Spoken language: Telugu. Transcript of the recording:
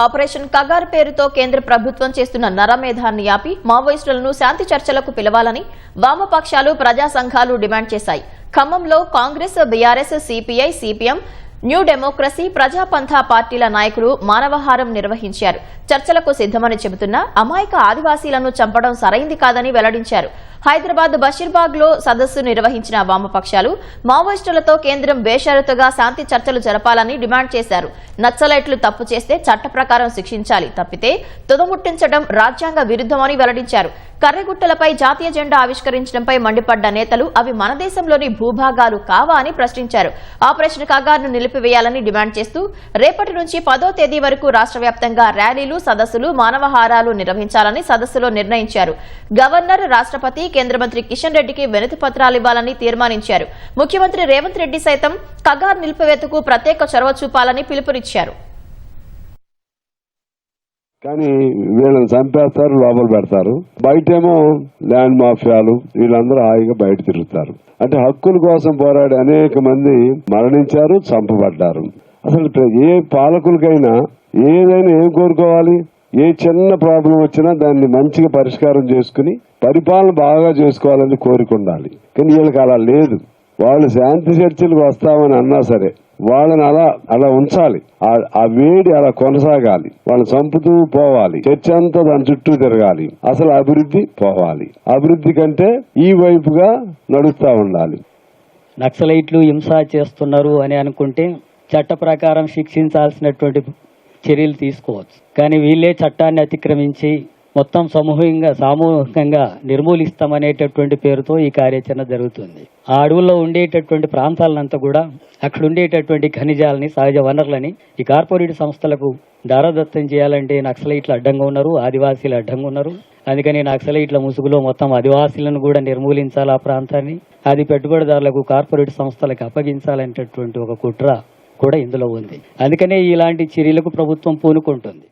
ఆపరేషన్ కగార్ పేరుతో కేంద్ర ప్రభుత్వం చేస్తున్న నరమేధాన్ని ఆపి మావోయిస్టులను శాంతి చర్చలకు పిలవాలని వామపక్షాలు ప్రజా సంఘాలు డిమాండ్ చేశాయి. ఖమ్మంలో Congress BRS CPI CPM New Democracy Prajapantha పార్టీల నాయకులు మానవహారం నిర్వహించారు. చర్చలకు సిద్దమని చెబుతున్న అమాయక ఆదివాసీలను చంపడం సరైంది కాదని వెల్లడించారు. హైదరాబాద్ బషీర్బాగ్లో సదస్సు నిర్వహించిన వామపక్షాలు మావోయిస్టులతో కేంద్రం బేషరతుగా శాంతి చర్చలు జరపాలని డిమాండ్ చేశారు. నక్సలైట్లు తప్పు చేస్తే చట్ట ప్రకారం శిక్షించాలి తప్పితే తుదముట్టించడం రాజ్యాంగ విరుద్దమని వెల్లడించారు. కర్రెగుట్టలపై జాతీయ జెండా ఆవిష్కరించడంపై మండిపడ్డ నేతలు అవి మన దేశంలోని భూభాగాలు కావా అని ప్రశ్నించారు. ఆపరేషన్ కగార్ను నిలిపివేయాలని డిమాండ్ చేస్తూ రేపటి నుంచి పదో తేదీ వరకు రాష్ట్ర వ్యాప్తంగా ర్యాలీలు సదస్సులు మానవహారాలు నిర్వహించాలని సదస్సులో నిర్ణయించారు. గవర్నర్ రాష్ట్రపతి కేంద్ర మంత్రి కిషన్ రెడ్డికి వినతి పత్రాలు ఇవ్వాలని తీర్మానించారు. ముఖ్యమంత్రి రేవంత్ రెడ్డి సైతం కగార్ నిలిపివేతకు ప్రత్యేక చొరవ చూపాలని పిలుపునిచ్చారు. కానీ వీళ్ళని చంపేస్తారు లోపల పెడతారు. బయటేమో ల్యాండ్ మాఫియాలు వీళ్ళందరూ హాయిగా బయట తిరుగుతారు. అంటే హక్కుల కోసం పోరాడి అనేక మంది మరణించారు చంపబడ్డారు. అసలు ఏ పాలకులకైనా ఏదైనా ఏం కోరుకోవాలి? ఏ చిన్న ప్రాబ్లం వచ్చినా దాన్ని మంచిగా పరిష్కారం చేసుకుని పరిపాలన బాగా చేసుకోవాలని కోరిక ఉండాలి. కానీ వీళ్ళకి అలా లేదు. వాళ్ళు శాంతి చర్చలకు వస్తామని అన్నా సరే వాళ్ళని అలా అలా ఉంచాలి. ఆ- వేడి అలా కొనసాగాలి. వాళ్ళని చంపుతూ పోవాలి. చర్చ అంతా దాని చుట్టూ తిరగాలి. అసలు అభివృద్ధి పోవాలి. అభివృద్ధి కంటే ఈ వైపుగా నడుస్తూ ఉండాలి. నక్సలైట్లు హింస చేస్తున్నారు అని అనుకుంటే చట్ట ప్రకారం శిక్షించాల్సినటువంటి చర్యలు తీసుకోవచ్చు. కానీ వీళ్ళే చట్టాన్ని అతిక్రమించి మొత్తం సమూహంగా సామూహికంగా నిర్మూలిస్తామనేటటువంటి పేరుతో ఈ కార్యాచరణ జరుగుతుంది. ఆ అడవుల్లో ఉండేటటువంటి ప్రాంతాలనంతా కూడా అక్కడ ఉండేటటువంటి ఖనిజాలని సహజ వనరులని ఈ కార్పొరేట్ సంస్థలకు దారదత్తం చేయాలంటే నక్సలైట్లు అడ్డంగా ఉన్నారు ఆదివాసీలు అడ్డంగా ఉన్నారు. అందుకని నక్సలైట్ల ముసుగులో మొత్తం ఆదివాసీలను కూడా నిర్మూలించాలి ఆ ప్రాంతాన్ని. అది పెట్టుబడిదారులకు కార్పొరేట్ సంస్థలకు అప్పగించాలనేటటువంటి ఒక కుట్ర కూడా ఇందులో ఉంది. అందుకనే ఇలాంటి చర్యలకు ప్రభుత్వం పూనుకుంటుంది.